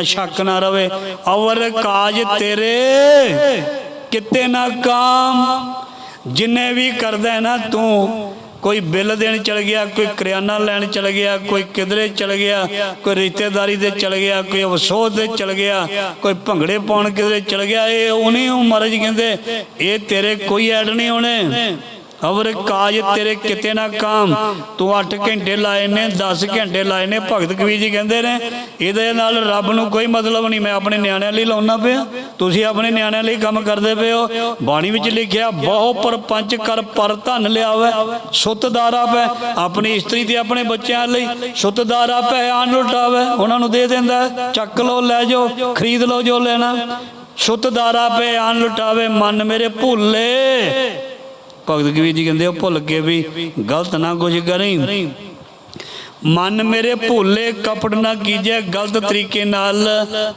ਸ਼ੱਕ ਨਾ ਰਵੇ। ਅਵਰ ਕਾਜ ਤੇਰੇ ਕਿਤੇ ਨਾ ਕਾਮ। ਜਿੰਨੇ ਵੀ ਕਰਦਾ ਨਾ ਤੂੰ, ਕੋਈ ਬਿੱਲ ਦੇਣ ਚਲ ਗਿਆ, ਕੋਈ ਕਰਿਆਨਾ ਲੈਣ ਚਲ ਗਿਆ, ਕੋਈ ਕਿਧਰੇ ਚਲ ਗਿਆ, ਕੋਈ ਰਿਸ਼ਤੇਦਾਰੀ ਦੇ ਚਲ ਗਿਆ, ਕੋਈ ਅਫਸੋਸ ਦੇ ਚਲ ਗਿਆ, ਕੋਈ ਭੰਗੜੇ ਪਾਉਣ ਕਿਧਰੇ ਚਲ ਗਿਆ, ਇਹ ਉਹਨੇ ਉਹ ਮਹਾਰਾਜ ਕਹਿੰਦੇ, ਇਹ ਤੇਰੇ ਕੋਈ ਐਡ ਨਹੀਂ ਹੋਣੇ। ਅਵਰ ਕਾਜ ਤੇਰੇ ਕਿਤੇ ਨਾ ਕਾਮ। ਤੂੰ 8 ਘੰਟੇ ਲਾਏ ਨੇ 10 ਘੰਟੇ ਲਾਏ ਨੇ, ਭਗਤ ਕਬੀਰ ਜੀ ਕਹਿੰਦੇ ਨੇ, ਇਹਦੇ ਨਾਲ ਰੱਬ ਨੂੰ ਕੋਈ ਮਤਲਬ ਨਹੀਂ, ਮੈਂ ਆਪਣੇ ਨਿਆਣਿਆਂ ਲਈ ਲਾਉਣਾ ਪਿਆ। ਤੁਸੀਂ ਆਪਣੇ ਨਿਆਣਿਆਂ ਲਈ ਕੰਮ ਕਰਦੇ ਪਏ ਹੋ। ਬਾਣੀ ਵਿੱਚ ਲਿਖਿਆ, ਬਹੁ ਪਰਪੰਚ ਕਰ ਪਰ ਧਨ ਲਿਆਵੇ ਸੁੱਤਦਾਰਾ ਪੈ, ਆਪਣੀ ਇਸਤਰੀ ਤੇ ਆਪਣੇ ਬੱਚਿਆਂ ਲਈ ਸੁੱਤਦਾਰਾ ਪੈ ਆਨ ਲੁਟਾਵੇ, ਉਹਨਾਂ ਨੂੰ ਦੇ ਦਿੰਦਾ, ਚੱਕ ਲਓ, ਲੈ ਜਾਓ, ਖਰੀਦ ਲਓ ਜੋ ਲੈਣਾ। ਸੁੱਤਦਾਰਾ ਪੈ ਆਨ ਲੁਟਾਵੇ, ਮਨ ਮੇਰੇ ਭੁੱਲੇ। ਭਗਤ ਕਬੀਰ ਜੀ ਕਹਿੰਦੇ ਉਹ ਭੁੱਲ ਕੇ ਵੀ ਗਲਤ ਨਾ ਕੁਝ ਕਰੀ। ਮਨ ਮੇਰੇ ਭੁੱਲੇ ਕਪੜ ਨਾ ਕੀਜੈ, ਗਲਤ ਤਰੀਕੇ ਨਾਲ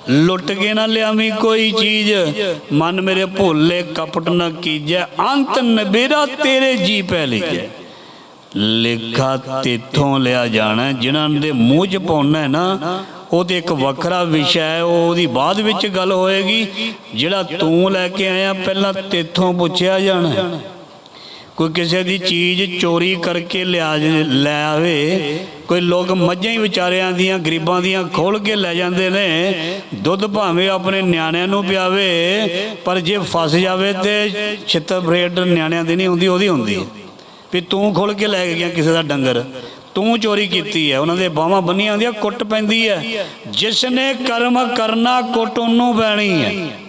ਲੁੱਟ ਕੇ ਨਾ ਲਿਆਵੀਂ ਕੋਈ ਚੀਜ਼। ਮਨ ਮੇਰੇ ਭੁੱਲੇ, ਕਪਟ ਨਾ ਕੀਜੈ, ਅੰਤ ਨਬੇਰਾ ਤੇਰੇ ਜੀ ਪੈ ਲਈਜੈ ਲੇਖਾ ਤੇਥੋਂ ਲਿਆ ਜਾਣਾ, ਜਿਨ੍ਹਾਂ ਦੇ ਮੂੰਹ 'ਚ ਪਾਉਣਾ ਹੈ ਨਾ, ਉਹ ਤੇ ਇੱਕ ਵੱਖਰਾ ਵਿਸ਼ਾ ਹੈ, ਉਹ ਉਹਦੀ ਬਾਅਦ ਵਿੱਚ ਗੱਲ ਹੋਏਗੀ। ਜਿਹੜਾ ਤੂੰ ਲੈ ਕੇ ਆਇਆ, ਪਹਿਲਾਂ ਤੇਥੋਂ ਪੁੱਛਿਆ ਜਾਣਾ। ਕੋਈ ਕਿਸੇ ਦੀ ਚੀਜ਼ ਚੋਰੀ ਕਰਕੇ ਲਿਆ ਜ- ਲੈ ਆਵੇ, ਕੋਈ ਲੋਕ ਮੱਝਾਂ ਹੀ ਵਿਚਾਰਿਆਂ ਦੀਆਂ, ਗਰੀਬਾਂ ਦੀਆਂ ਖੋਲ ਕੇ ਲੈ ਜਾਂਦੇ ਨੇ, ਦੁੱਧ ਭਾਵੇਂ ਆਪਣੇ ਨਿਆਣਿਆਂ ਨੂੰ ਪਿਆਵੇ, ਪਰ ਜੇ ਫਸ ਜਾਵੇ ਤੇ ਛਿੱਤਰ ਬਰੇਡ ਨਿਆਣਿਆਂ ਦੀ ਨਹੀਂ ਹੁੰਦੀ, ਉਹਦੀ ਹੁੰਦੀ ਵੀ ਤੂੰ ਖੋਲ ਕੇ ਲੈ ਗਿਆ ਕਿਸੇ ਦਾ ਡੰਗਰ, ਤੂੰ ਚੋਰੀ ਕੀਤੀ ਹੈ, ਉਹਨਾਂ ਦੇ ਬਾਹਾਂ ਬੰਨੀਆਂ ਹੁੰਦੀਆਂ, ਕੁੱਟ ਪੈਂਦੀ ਹੈ। ਜਿਸ ਨੇ ਕਰਮ ਕਰਨਾ, ਕੁੱਟ ਉਹਨੂੰ ਪੈਣੀ ਹੈ।